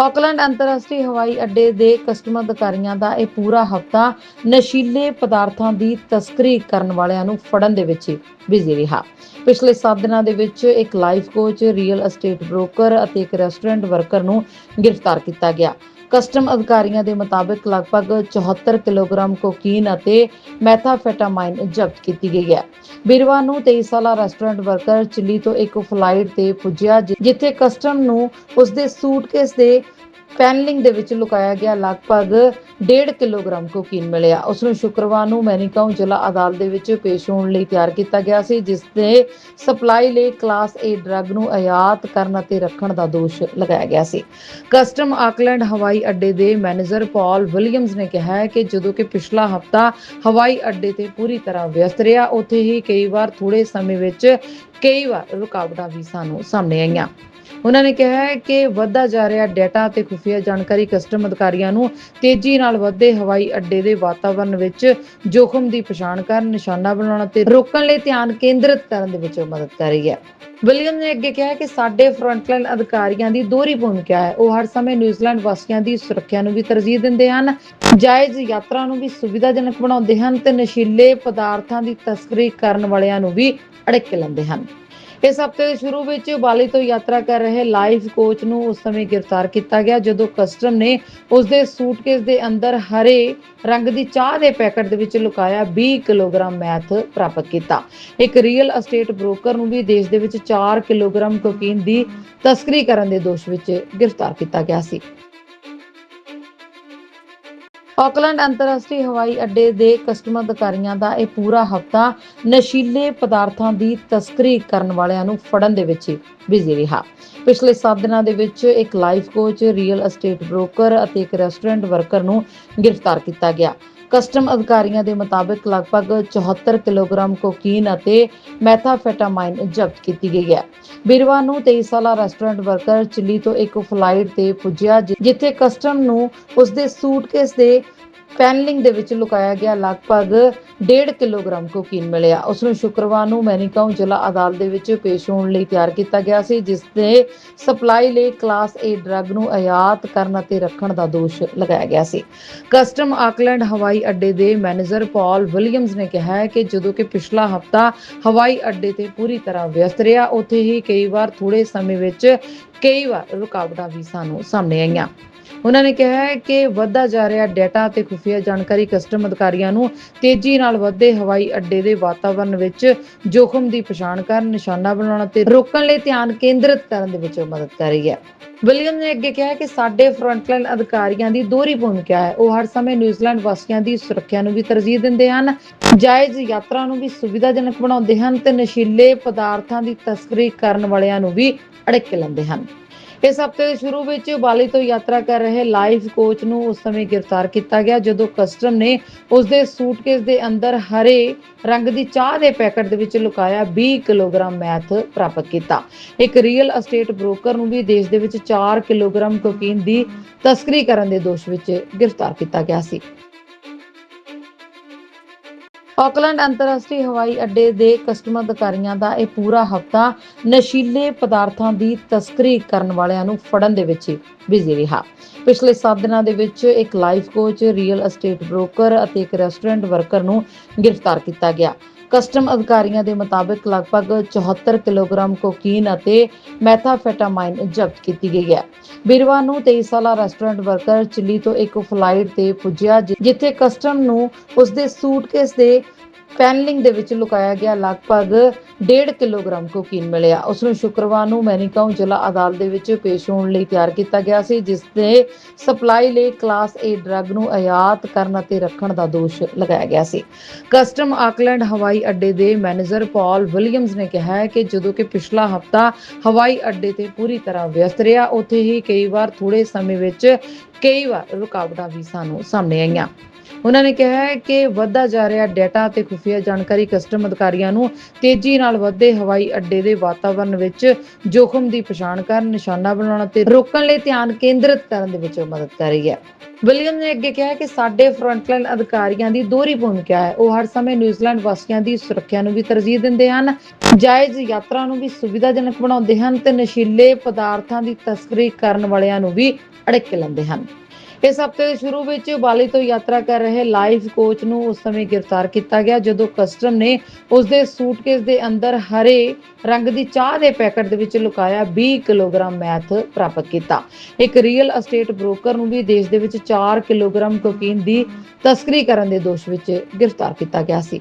Auckland ਅੰਤਰਰਾਸ਼ਟਰੀ ਹਵਾਈ ਅੱਡੇ ਦੇ ਕਸਟਮ ਅਧਿਕਾਰੀਆਂ ਦਾ ਇਹ ਪੂਰਾ ਹਫਤਾ ਨਸ਼ੀਲੇ ਪਦਾਰਥਾਂ ਦੀ ਤਸਕਰੀ ਕਰਨ ਵਾਲਿਆਂ ਨੂੰ ਫੜਨ ਦੇ ਵਿੱਚ ਬਿਜ਼ੀ ਰਿਹਾ। ਪਿਛਲੇ 7 ਦਿਨਾਂ ਦੇ ਵਿੱਚ ਇੱਕ life coach, real estate broker ਅਤੇ ਇੱਕ ਰੈਸਟੋਰੈਂਟ ਵਰਕਰ ਨੂੰ ਗ੍ਰਿਫਤਾਰ ਕੀਤਾ ਗਿਆ। ਕਸਟਮ ਅਧਿਕਾਰੀਆਂ ਦੇ ਮੁਤਾਬਕ ਲਗਭਗ 74 ਕਿਲੋਗ੍ਰਾਮ ਕੋਕੀਨ ਅਤੇ ਮੈਥਾਫੈਟਾਮਾਈਨ ਜ਼ਬਤ ਕੀਤੀ ਗਈ ਹੈ। ਵੀਰਵਾਰ ਨੂੰ 23 ਸਾਲਾ ਰੈਸਟੋਰੈਂਟ ਵਰਕਰ ਚਿੱਲੀ ਤੋਂ ਇੱਕ ਫਲਾਈਟ ਤੇ ਪੁੱਜਿਆ ਜਿੱਥੇ ਕਸਟਮ ਨੂੰ ਉਸਦੇ ਸੂਟਕੇਸ ਦੇ ਪੈਨਲਿੰਗ ਦੇ ਵਿੱਚ ਲੁਕਾਇਆ ਗਿਆ ਲਗਭਗ 1.5 ਕਿਲੋਗ੍ਰਾਮ ਕੋਕੀਨ ਮਿਲਿਆ। ਉਸ ਨੂੰ ਸ਼ੁੱਕਰਵਾਰ ਨੂੰ ਮੈਨੀਕਾਉ ਜ਼ਿਲ੍ਹਾ ਅਦਾਲਤ ਦੇ ਵਿੱਚ ਪੇਸ਼ ਹੋਣ ਲਈ ਤਿਆਰ ਕੀਤਾ ਗਿਆ ਸੀ, ਜਿਸ ਦੇ ਸਪਲਾਈ ਲਈ ਕਲਾਸ A ਡਰੱਗ ਨੂੰ ਆਯਾਤ ਕਰਨ ਅਤੇ ਰੱਖਣ ਦਾ ਦੋਸ਼ ਲਗਾਇਆ ਗਿਆ ਸੀ। ਕਸਟਮ ਆਕਲੈਂਡ ਹਵਾਈ ਅੱਡੇ ਦੇ ਮੈਨੇਜਰ ਪਾਲ ਵਿਲੀਅਮਸ ਨੇ ਕਿਹਾ ਹੈ ਕਿ ਜਦੋਂ ਕਿ ਪਿਛਲਾ ਹਫਤਾ ਹਵਾਈ ਅੱਡੇ ਤੇ ਪੂਰੀ ਤਰ੍ਹਾਂ ਵਿਅਸਤ ਰਿਹਾ, ਉੱਥੇ ਹੀ ਕਈ ਵਾਰ ਥੋੜੇ ਸਮੇਂ ਵਿੱਚ ਕਈ ਵਾਰ ਰੁਕਾਵਟਾਂ ਵੀ ਸਾਨੂੰ ਸਾਹਮਣੇ ਆਈਆਂ। ਉਹਨਾਂ ਨੇ ਕਿਹਾ ਹੈ ਕਿ ਵੱਧਦਾ ਜਾ ਰਿਹਾ ਡਾਟਾ ਅਤੇ ਖੁਫੀਆ ਜਾਣਕਾਰੀ ਕਸਟਮ ਅਧਿਕਾਰੀਆਂ ਨੂੰ ਤੇਜ਼ੀ ਨਾਲ ਵਧਦੇ ਹਵਾਈ ਅੱਡੇ ਦੇ ਵਾਤਾਵਰਣ ਵਿੱਚ ਜੋਖਮ ਦੀ ਪਛਾਣ ਕਰਨ, ਨਿਸ਼ਾਨਾ ਬਣਾਉਣ ਅਤੇ ਰੋਕਣ ਲਈ ਧਿਆਨ ਕੇਂਦਰਿਤ ਕਰਨ ਦੇ ਵਿੱਚ ਮਦਦ ਕਰ ਰਹੀ ਹੈ। ਵਿਲੀਅਮ ਨੇ ਅੱਗੇ ਕਿਹਾ ਕਿ ਸਾਡੇ ਫਰੰਟਲਾਈਨ ਅਧਿਕਾਰੀਆਂ ਦੀ ਦੋਹਰੀ ਭੂਮਿਕਾ ਹੈ। ਉਹ ਹਰ ਸਮੇਂ ਨਿਊਜ਼ੀਲੈਂਡ ਵਾਸੀਆਂ ਦੀ ਸੁਰੱਖਿਆ ਨੂੰ ਵੀ ਤਰਜੀਹ ਦਿੰਦੇ ਹਨ, ਜਾਇਜ਼ ਯਾਤਰਾ ਨੂੰ ਵੀ ਸੁਵਿਧਾਜਨਕ ਬਣਾਉਂਦੇ ਹਨ ਤੇ ਨਸ਼ੀਲੇ ਪਦਾਰਥਾਂ ਦੀ ਤਸਕਰੀ ਕਰਨ ਵਾਲਿਆਂ ਨੂੰ ਵੀ ਅੜਿੱਕ ਲੈਂਦੇ ਹਨ। ਇਸ ਹਫ਼ਤੇ ਦੇ ਸ਼ੁਰੂ ਵਿੱਚ ਬਾਲੀ ਤੋਂ ਯਾਤਰਾ ਕਰ ਰਹੇ ਲਾਈਫ ਕੋਚ ਨੂੰ ਉਸ ਸਮੇਂ ਗ੍ਰਿਫਤਾਰ ਕੀਤਾ ਗਿਆ, ਜਦੋਂ ਕਸਟਮ ਨੇ ਉਸ ਦੇ ਸੂਟਕੇਸ ਦੇ ਅੰਦਰ ਹਰੇ ਰੰਗ ਦੀ ਚਾਹ ਦੇ ਪੈਕੇਟ ਦੇ ਵਿੱਚ ਲੁਕਾਇਆ 20 ਕਿਲੋਗ੍ਰਾਮ ਮੈਥ ਪ੍ਰਾਪਤ ਕੀਤਾ। ਇੱਕ ਰੀਅਲ ਅਸਟੇਟ ਬ੍ਰੋਕਰ ਨੂੰ ਵੀ ਦੇਸ਼ ਦੇ ਵਿੱਚ 4 ਕਿਲੋਗ੍ਰਾਮ ਕੋਕੀਨ ਦੀ ਤਸਕਰੀ ਕਰਨ ਦੇ ਦੋਸ਼ ਵਿੱਚ ਗ੍ਰਿਫਤਾਰ ਕੀਤਾ ਗਿਆ ਸੀ। ਆਕਲੈਂਡ ਅੰਤਰਰਾਸ਼ਟਰੀ ਹਵਾਈ ਅੱਡੇ ਦੇ ਕਸਟਮ ਅਧਿਕਾਰੀਆਂ ਦਾ ਇਹ ਪੂਰਾ ਹਫਤਾ ਨਸ਼ੀਲੇ ਪਦਾਰਥਾਂ ਦੀ ਤਸਕਰੀ ਕਰਨ ਵਾਲਿਆਂ ਨੂੰ ਫੜਨ ਦੇ ਵਿੱਚ ਬਿਜ਼ੀ ਰਿਹਾ। ਪਿਛਲੇ 7 ਦਿਨਾਂ ਦੇ ਵਿੱਚ ਇੱਕ life coach, real estate broker ਅਤੇ ਇੱਕ ਰੈਸਟੋਰੈਂਟ ਵਰਕਰ ਨੂੰ ਗ੍ਰਿਫਤਾਰ ਕੀਤਾ ਗਿਆ। ਕਸਟਮ ਅਧਿਕਾਰੀਆਂ ਦੇ ਮੁਤਾਬਕ ਲਗਭਗ 74 ਕਿਲੋਗ੍ਰਾਮ ਕੋਕੀਨ ਅਤੇ ਮੈਥਾਫੈਟਾਮਾਈਨ ਜ਼ਬਤ ਕੀਤੀ ਗਈ ਹੈ। ਵੀਰਵਾਰ ਨੂੰ 23 ਸਾਲਾ ਰੈਸਟੋਰੈਂਟ ਵਰਕਰ ਚਿੱਲੀ ਤੋਂ ਇੱਕ ਫਲਾਈਟ ਤੇ ਪੁੱਜਿਆ ਜਿੱਥੇ ਕਸਟਮ ਨੂੰ ਉਸਦੇ ਸੂਟਕੇਸ ਦੇ ਪੈਨਲਿੰਗ ਦੇ ਵਿੱਚ ਲੁਕਾਇਆ ਗਿਆ ਲਗਭਗ 1.5 ਕਿਲੋਗ੍ਰਾਮ ਕੋਕੀਨ ਮਿਲਿਆ। ਉਸ ਨੂੰ ਸ਼ੁੱਕਰਵਾਰ ਨੂੰ ਮੈਨੀਕਾਉ ਜ਼ਿਲ੍ਹਾ ਅਦਾਲਤ ਦੇ ਵਿੱਚ ਪੇਸ਼ ਹੋਣ ਲਈ ਤਿਆਰ ਕੀਤਾ ਗਿਆ ਸੀ, ਜਿਸ ਦੇ ਸਪਲਾਈ ਲਈ ਕਲਾਸ A ਡਰੱਗ ਨੂੰ ਆਯਾਤ ਕਰਨ ਅਤੇ ਰੱਖਣ ਦਾ ਦੋਸ਼ ਲਗਾਇਆ ਗਿਆ ਸੀ। ਕਸਟਮ ਆਕਲੈਂਡ ਹਵਾਈ ਅੱਡੇ ਦੇ ਮੈਨੇਜਰ ਪਾਲ ਵਿਲੀਅਮਸ ਨੇ ਕਿਹਾ ਹੈ ਕਿ ਜਦੋਂ ਕਿ ਪਿਛਲਾ ਹਫਤਾ ਹਵਾਈ ਅੱਡੇ ਤੇ ਪੂਰੀ ਤਰ੍ਹਾਂ ਵਿਅਸਤ ਰਿਹਾ, ਉੱਥੇ ਹੀ ਕਈ ਵਾਰ ਥੋੜੇ ਸਮੇਂ ਵਿੱਚ ਕਈ ਵਾਰ ਰੁਕਾਵਟਾਂ ਵੀ ਸਾਨੂੰ ਸਾਹਮਣੇ ਆਈਆਂ। ਉਹਨਾਂ ਨੇ ਕਿਹਾ ਹੈ ਕਿ ਵੱਧਦਾ ਜਾ ਰਿਹਾ ਡਾਟਾ ਅਤੇ ਖੁਫੀਆ ਜਾਣਕਾਰੀ ਕਸਟਮ ਅਧਿਕਾਰੀਆਂ ਨੂੰ ਤੇਜ਼ੀ ਨਾਲ ਵਧਦੇ ਹਵਾਈ ਅੱਡੇ ਦੇ ਵਾਤਾਵਰਣ ਵਿੱਚ ਜੋਖਮ ਦੀ ਪਛਾਣ ਕਰਨ, ਨਿਸ਼ਾਨਾ ਬਣਾਉਣ ਅਤੇ ਰੋਕਣ ਲਈ ਧਿਆਨ ਕੇਂਦਰਿਤ ਕਰਨ ਦੇ ਵਿੱਚ ਮਦਦ ਕਰ ਰਹੀ ਹੈ। ਵਿਲੀਅਮ ਨੇ ਅੱਗੇ ਕਿਹਾ ਕਿ ਸਾਡੇ ਫਰੰਟਲਾਈਨ ਅਧਿਕਾਰੀਆਂ ਦੀ ਦੋਹਰੀ ਭੂਮਿਕਾ ਹੈ। ਉਹ ਹਰ ਸਮੇਂ ਨਿਊਜ਼ੀਲੈਂਡ ਵਾਸੀਆਂ ਦੀ ਸੁਰੱਖਿਆ ਨੂੰ ਵੀ ਤਰਜੀਹ ਦਿੰਦੇ ਹਨ, ਜਾਇਜ਼ ਯਾਤਰਾ ਨੂੰ ਵੀ ਸੁਵਿਧਾਜਨਕ ਬਣਾਉਂਦੇ ਹਨ ਤੇ ਨਸ਼ੀਲੇ ਪਦਾਰਥਾਂ ਦੀ ਤਸਕਰੀ ਕਰਨ ਵਾਲਿਆਂ ਨੂੰ ਵੀ ਅੜਿੱਕ ਲੈਂਦੇ ਹਨ। ਇਸ ਹਫ਼ਤੇ ਦੇ ਸ਼ੁਰੂ ਵਿੱਚ ਬਾਲੀ ਤੋਂ ਯਾਤਰਾ ਕਰ ਰਹੇ ਲਾਈਫ ਕੋਚ ਨੂੰ ਉਸ ਸਮੇਂ ਗ੍ਰਿਫਤਾਰ ਕੀਤਾ ਗਿਆ, ਜਦੋਂ ਕਸਟਮ ਨੇ ਉਸ ਦੇ ਸੂਟਕੇਸ ਦੇ ਅੰਦਰ ਹਰੇ ਰੰਗ ਦੀ ਚਾਹ ਦੇ ਪੈਕੇਟ ਦੇ ਵਿੱਚ ਲੁਕਾਇਆ 20 ਕਿਲੋਗ੍ਰਾਮ ਮੈਥ ਪ੍ਰਾਪਤ ਕੀਤਾ। ਇੱਕ ਰੀਅਲ ਅਸਟੇਟ ਬ੍ਰੋਕਰ ਨੂੰ ਵੀ ਦੇਸ਼ ਦੇ ਵਿੱਚ 4 ਕਿਲੋਗ੍ਰਾਮ ਕੋਕੀਨ ਦੀ ਤਸਕਰੀ ਕਰਨ ਦੇ ਦੋਸ਼ ਵਿੱਚ ਗ੍ਰਿਫਤਾਰ ਕੀਤਾ ਗਿਆ ਸੀ। ਆਕਲੈਂਡ ਅੰਤਰਰਾਸ਼ਟਰੀ ਹਵਾਈ ਅੱਡੇ ਦੇ ਕਸਟਮ ਅਧਿਕਾਰੀਆਂ ਦਾ ਇਹ ਪੂਰਾ ਹਫਤਾ ਨਸ਼ੀਲੇ ਪਦਾਰਥਾਂ ਦੀ ਤਸਕਰੀ ਕਰਨ ਵਾਲਿਆਂ ਨੂੰ ਫੜਨ ਦੇ ਵਿੱਚ ਬਿਜ਼ੀ ਰਿਹਾ। ਪਿਛਲੇ 7 ਦਿਨਾਂ ਦੇ ਵਿੱਚ ਇੱਕ life coach, real estate broker ਅਤੇ ਇੱਕ ਰੈਸਟੋਰੈਂਟ ਵਰਕਰ ਨੂੰ ਗ੍ਰਿਫਤਾਰ ਕੀਤਾ ਗਿਆ। ਕਸਟਮ ਅਧਿਕਾਰੀਆਂ ਦੇ ਮੁਤਾਬਕ ਲਗਭਗ 74 ਕਿਲੋਗ੍ਰਾਮ ਕੋਕੀਨ ਅਤੇ ਮੈਥਾਫੈਟਾਮਾਈਨ ਜ਼ਬਤ ਕੀਤੀ ਗਈ ਹੈ। ਵੀਰਵਾਰ ਨੂੰ 23 ਸਾਲਾ ਰੈਸਟੋਰੈਂਟ ਵਰਕਰ ਚਿੱਲੀ ਤੋਂ ਇੱਕ ਫਲਾਈਟ ਤੇ ਪੁੱਜਿਆ ਜਿੱਥੇ ਕਸਟਮ ਨੂੰ ਉਸਦੇ ਸੂਟਕੇਸ ਦੇ ਪੈਨਲਿੰਗ ਦੇ ਵਿੱਚ ਲੁਕਾਇਆ ਗਿਆ ਲਗਭਗ 1.5 ਕਿਲੋਗ੍ਰਾਮ ਕੋਕੀਨ ਮਿਲਿਆ। ਉਸ ਨੂੰ ਸ਼ੁੱਕਰਵਾਰ ਨੂੰ ਮੈਨੀਕਾਉ ਜ਼ਿਲ੍ਹਾ ਅਦਾਲਤ ਦੇ ਵਿੱਚ ਪੇਸ਼ ਹੋਣ ਲਈ ਤਿਆਰ ਕੀਤਾ ਗਿਆ ਸੀ ਜਿਸ ਦੇ ਸਪਲਾਈ ਲਈ ਕਲਾਸ A ਡਰੱਗ ਨੂੰ ਆਯਾਤ ਕਰਨ ਅਤੇ ਰੱਖਣ ਦਾ ਦੋਸ਼ ਲਗਾਇਆ ਗਿਆ ਸੀ। ਕਸਟਮ ਆਕਲੈਂਡ ਹਵਾਈ ਅੱਡੇ ਦੇ ਮੈਨੇਜਰ ਪਾਲ ਵਿਲੀਅਮਸ ਨੇ ਕਿਹਾ ਹੈ ਕਿ ਜਦੋਂ ਕਿ ਪਿਛਲਾ ਹਫਤਾ ਹਵਾਈ ਅੱਡੇ ਤੇ ਪੂਰੀ ਤਰ੍ਹਾਂ ਵਿਅਸਤ ਰਿਹਾ, ਉੱਥੇ ਹੀ ਕਈ ਵਾਰ ਥੋੜੇ ਸਮੇਂ ਵਿੱਚ ਕਈ ਵਾਰ ਰੁਕਾਵਟਾਂ ਵੀ ਸਾਨੂੰ ਸਾਹਮਣੇ ਆਈਆਂ। ਉਹਨਾਂ ਨੇ ਕਿਹਾ ਹੈ ਕਿ ਵੱਧਦਾ ਜਾ ਰਿਹਾ ਡਾਟਾ ਅਤੇ ਖੁਫੀਆ ਜਾਣਕਾਰੀ ਕਸਟਮ ਅਧਿਕਾਰੀਆਂ ਨੂੰ ਤੇਜ਼ੀ ਨਾਲ ਵਧਦੇ ਹਵਾਈ ਅੱਡੇ ਦੇ ਵਾਤਾਵਰਣ ਵਿੱਚ ਜੋਖਮ ਦੀ ਪਛਾਣ ਕਰਨ, ਨਿਸ਼ਾਨਾ ਬਣਾਉਣ ਅਤੇ ਰੋਕਣ ਲਈ ਧਿਆਨ ਕੇਂਦਰਿਤ ਕਰਨ ਦੇ ਵਿੱਚ ਮਦਦ ਕਰ ਰਹੀ ਹੈ। ਵਿਲੀਅਮ ਨੇ ਅੱਗੇ ਕਿਹਾ ਕਿ ਸਾਡੇ ਫਰੰਟਲਾਈਨ ਅਧਿਕਾਰੀਆਂ ਦੀ ਦੋਹਰੀ ਭੂਮਿਕਾ ਹੈ। ਉਹ ਹਰ ਸਮੇਂ ਨਿਊਜ਼ੀਲੈਂਡ ਵਾਸੀਆਂ ਦੀ ਸੁਰੱਖਿਆ ਨੂੰ ਵੀ ਤਰਜੀਹ ਦਿੰਦੇ ਹਨ, ਜਾਇਜ਼ ਯਾਤਰਾ ਨੂੰ ਵੀ ਸੁਵਿਧਾਜਨਕ ਬਣਾਉਂਦੇ ਹਨ ਤੇ ਨਸ਼ੀਲੇ ਪਦਾਰਥਾਂ ਦੀ ਤਸਕਰੀ ਕਰਨ ਵਾਲਿਆਂ ਨੂੰ ਵੀ ਅੜਿੱਕ ਲੈਂਦੇ ਹਨ। ਇਸ ਹਫ਼ਤੇ ਦੇ ਸ਼ੁਰੂ ਵਿੱਚ ਬਾਲੀ ਤੋਂ ਯਾਤਰਾ ਕਰ ਰਹੇ ਲਾਈਫ ਕੋਚ ਨੂੰ ਉਸ ਸਮੇਂ ਗ੍ਰਿਫਤਾਰ ਕੀਤਾ ਗਿਆ, ਜਦੋਂ ਕਸਟਮ ਨੇ ਉਸ ਦੇ ਸੂਟਕੇਸ ਦੇ ਅੰਦਰ ਹਰੇ ਰੰਗ ਦੀ ਚਾਹ ਦੇ ਪੈਕਟ ਦੇ ਵਿੱਚ ਲੁਕਾਇਆ 20 ਕਿਲੋਗ੍ਰਾਮ ਮੈਥ ਪ੍ਰਾਪਤ ਕੀਤਾ। ਇੱਕ ਰੀਅਲ ਅਸਟੇਟ ਬ੍ਰੋਕਰ ਨੂੰ ਵੀ ਦੇਸ਼ ਦੇ ਵਿੱਚ 4 ਕਿਲੋਗ੍ਰਾਮ ਕੋਕੀਨ ਦੀ ਤਸਕਰੀ ਕਰਨ ਦੇ ਦੋਸ਼ ਵਿੱਚ ਗ੍ਰਿਫਤਾਰ ਕੀਤਾ ਗਿਆ ਸੀ।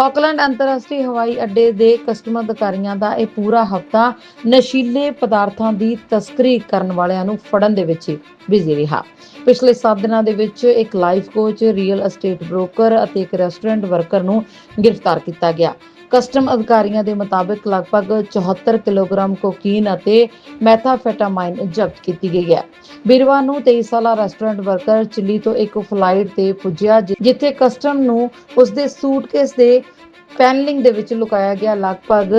ਆਕਲੈਂਡ ਅੰਤਰਰਾਸ਼ਟਰੀ ਹਵਾਈ ਅੱਡੇ ਦੇ ਕਸਟਮ ਅਧਿਕਾਰੀਆਂ ਦਾ ਇਹ ਪੂਰਾ ਹਫਤਾ ਨਸ਼ੀਲੇ ਪਦਾਰਥਾਂ ਦੀ ਤਸਕਰੀ ਕਰਨ ਵਾਲਿਆਂ ਨੂੰ ਫੜਨ ਦੇ ਵਿੱਚ ਬਿਜ਼ੀ ਰਿਹਾ। ਪਿਛਲੇ 7 ਦਿਨਾਂ ਦੇ ਵਿੱਚ ਇੱਕ life coach, real estate broker ਅਤੇ ਇੱਕ ਰੈਸਟੋਰੈਂਟ ਵਰਕਰ ਨੂੰ ਗ੍ਰਿਫਤਾਰ ਕੀਤਾ ਗਿਆ। ਕਸਟਮ ਅਧਿਕਾਰੀਆਂ ਦੇ ਮੁਤਾਬਕ ਲਗਭਗ 74 ਕਿਲੋਗ੍ਰਾਮ ਕੋਕੀਨ ਅਤੇ ਮੈਥਾਫੈਟਾਮਾਈਨ ਜ਼ਬਤ ਕੀਤੀ ਗਈ ਹੈ। ਵੀਰਵਾਰ ਨੂੰ 23 ਸਾਲਾ ਰੈਸਟੋਰੈਂਟ ਵਰਕਰ ਚਿੱਲੀ ਤੋਂ ਇੱਕ ਫਲਾਈਟ ਤੇ ਪੁੱਜਿਆ ਜਿੱਥੇ ਕਸਟਮ ਨੂੰ ਉਸਦੇ ਸੂਟਕੇਸ ਦੇ ਪੈਨਲਿੰਗ ਦੇ ਵਿੱਚ ਲੁਕਾਇਆ ਗਿਆ ਲਗਭਗ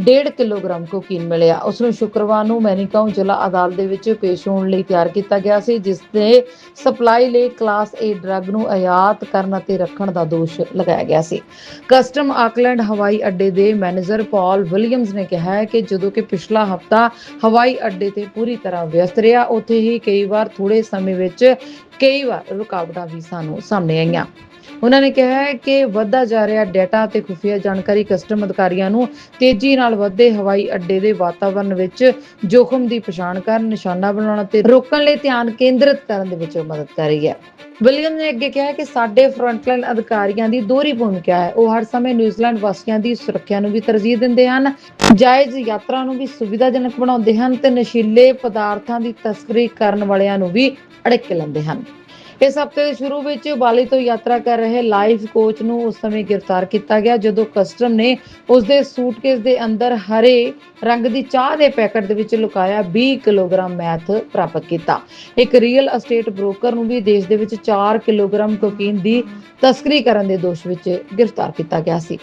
1.5 ਕਿਲੋਗ੍ਰਾਮ ਕੋਕੀਨ ਮਿਲਿਆ। ਉਸ ਨੂੰ ਸ਼ੁੱਕਰਵਾਰ ਨੂੰ ਮੈਨੀਕਾਉ ਜ਼ਿਲ੍ਹਾ ਅਦਾਲਤ ਦੇ ਵਿੱਚ ਪੇਸ਼ ਹੋਣ ਲਈ ਤਿਆਰ ਕੀਤਾ ਗਿਆ ਸੀ, ਜਿਸ ਦੇ ਸਪਲਾਈ ਲਈ ਕਲਾਸ A ਡਰੱਗ ਨੂੰ ਆਯਾਤ ਕਰਨ ਅਤੇ ਰੱਖਣ ਦਾ ਦੋਸ਼ ਲਗਾਇਆ ਗਿਆ ਸੀ। ਕਸਟਮ ਆਕਲੈਂਡ ਹਵਾਈ ਅੱਡੇ ਦੇ ਮੈਨੇਜਰ ਪਾਲ ਵਿਲੀਅਮਸ ਨੇ ਕਿਹਾ ਹੈ ਕਿ ਜਦੋਂ ਕਿ ਪਿਛਲਾ ਹਫਤਾ ਹਵਾਈ ਅੱਡੇ ਤੇ ਪੂਰੀ ਤਰ੍ਹਾਂ ਵਿਅਸਤ ਰਿਹਾ, ਉੱਥੇ ਹੀ ਕਈ ਵਾਰ ਥੋੜੇ ਸਮੇਂ ਵਿੱਚ ਕਈ ਵਾਰ ਰੁਕਾਵਟਾਂ ਵੀ ਸਾਨੂੰ ਸਾਹਮਣੇ ਆਈਆਂ। ਉਹਨਾਂ ਨੇ ਕਿਹਾ ਹੈ ਕਿ ਵੱਧਦਾ ਜਾ ਰਿਹਾ ਡਾਟਾ ਅਤੇ ਖੁਫੀਆ ਜਾਣਕਾਰੀ ਕਸਟਮ ਅਧਿਕਾਰੀਆਂ ਨੂੰ ਤੇਜ਼ੀ ਨਾਲ ਵਧਦੇ ਹਵਾਈ ਅੱਡੇ ਦੇ ਵਾਤਾਵਰਣ ਵਿੱਚ ਜੋਖਮ ਦੀ ਪਛਾਣ ਕਰਨ, ਨਿਸ਼ਾਨਾ ਬਣਾਉਣ ਅਤੇ ਰੋਕਣ ਲਈ ਧਿਆਨ ਕੇਂਦਰਿਤ ਕਰਨ ਦੇ ਵਿੱਚ ਮਦਦ ਕਰ ਰਹੀ ਹੈ। ਵਿਲੀਅਮ ਨੇ ਅੱਗੇ ਕਿਹਾ ਕਿ ਸਾਡੇ ਫਰੰਟਲਾਈਨ ਅਧਿਕਾਰੀਆਂ ਦੀ ਦੋਹਰੀ ਭੂਮਿਕਾ ਹੈ। ਉਹ ਹਰ ਸਮੇਂ ਨਿਊਜ਼ੀਲੈਂਡ ਵਾਸੀਆਂ ਦੀ ਸੁਰੱਖਿਆ ਨੂੰ ਵੀ ਤਰਜੀਹ ਦਿੰਦੇ ਹਨ, ਜਾਇਜ਼ ਯਾਤਰਾ ਨੂੰ ਵੀ ਸੁਵਿਧਾਜਨਕ ਬਣਾਉਂਦੇ ਹਨ ਤੇ ਨਸ਼ੀਲੇ ਪਦਾਰਥਾਂ ਦੀ ਤਸਕਰੀ ਕਰਨ ਵਾਲਿਆਂ ਨੂੰ ਵੀ ਅੜਿੱਕ ਲੈਂਦੇ ਹਨ। ਇਸ ਹਫ਼ਤੇ ਦੇ ਸ਼ੁਰੂ ਵਿੱਚ ਬਾਲੀ ਤੋਂ ਯਾਤਰਾ ਕਰ ਰਹੇ ਲਾਈਫ ਕੋਚ ਨੂੰ ਉਸ ਸਮੇਂ ਗ੍ਰਿਫਤਾਰ ਕੀਤਾ ਗਿਆ, ਜਦੋਂ ਕਸਟਮ ਨੇ ਉਸ ਦੇ ਸੂਟਕੇਸ ਦੇ ਅੰਦਰ ਹਰੇ ਰੰਗ ਦੀ ਚਾਹ ਦੇ ਪੈਕੇਟ ਦੇ ਵਿੱਚ ਲੁਕਾਇਆ 20 ਕਿਲੋਗ੍ਰਾਮ ਮੈਥ ਪ੍ਰਾਪਤ ਕੀਤਾ। ਇੱਕ ਰੀਅਲ ਅਸਟੇਟ ਬ੍ਰੋਕਰ ਨੂੰ ਵੀ ਦੇਸ਼ ਦੇ ਵਿੱਚ 4 ਕਿਲੋਗ੍ਰਾਮ ਕੋਕੀਨ ਦੀ ਤਸਕਰੀ ਕਰਨ ਦੇ ਦੋਸ਼ ਵਿੱਚ ਗ੍ਰਿਫਤਾਰ ਕੀਤਾ ਗਿਆ ਸੀ।